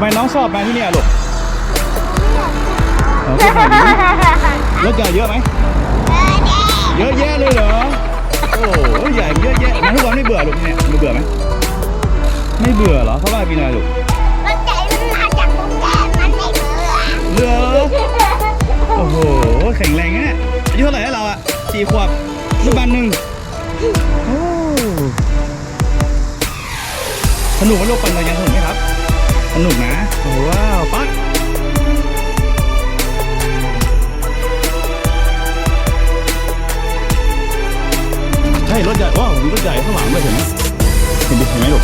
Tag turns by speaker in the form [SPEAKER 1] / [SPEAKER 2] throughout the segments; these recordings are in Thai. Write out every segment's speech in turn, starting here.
[SPEAKER 1] ไมน้องชอบมาที่เนี่ยลูกอ๋อชอบแบบนี้รถใหญ่เยอะไหมเยอะแยะเลยเหรอ โอ้โหใหญ่เยอะแยะนะทุกวันไม่เบื่อลูกเนี่ยไม่เบื่อไหมไม่เบื่อเหรอเพราะว่ามีอะไรลูก
[SPEAKER 2] รถใหญ่มันมาจากกรุงเทพมันไม่เบื่อ
[SPEAKER 1] เหรอโอ้โหแข็งแรงนะเนี่ยอายุเท่าไหร่แล้วเราอะสี่ขวบลูกบันหนึ่งโอ้สนุกไหมลูกปั่นจักรยานสนุกไหมครับ สนุกนะ ว้าวปักใช่รถใหญ่ว้าวมีรถใหญ่ข้างหลังด้วยเห็นไหมเห็นดิเห็นไหมลูก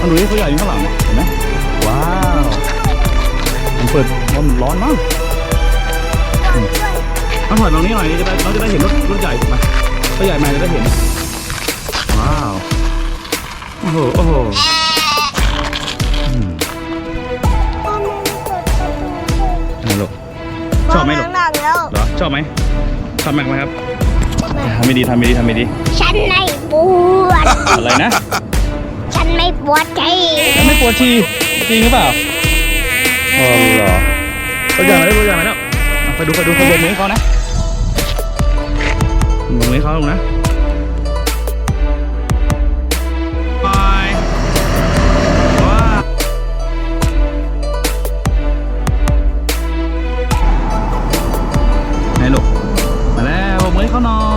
[SPEAKER 1] มันดูที่เขาใหญ่อยู่ข้างหลังเห็นไหมว้าวมันเปิดมันร้อนมากต้องถอยตรงนี้หน่อยจะได้เราจะได้เห็นรถรถใหญ่ถูกไหมรถใหญ่มาจะได้เห็นว้าวโอ้โห ชอบไหมลูก
[SPEAKER 2] หนังแล้ว
[SPEAKER 1] เหรอชอบไหมชอบมากไหมครับทำไม่ดีทำไม่ดีทำไม่ดี
[SPEAKER 2] ฉันไม่ปวด
[SPEAKER 1] อะไรนะ
[SPEAKER 2] ฉันไม่ปวดใจ
[SPEAKER 1] ไม่ปวดชีจริงหรือเปล่าโอ้เหรอตัวอย่างอะไรตัวอย่างอะไรแล้วอะไปดูไปดูไปดูมือให้เขานะดูมือให้เขาลงนะ ไห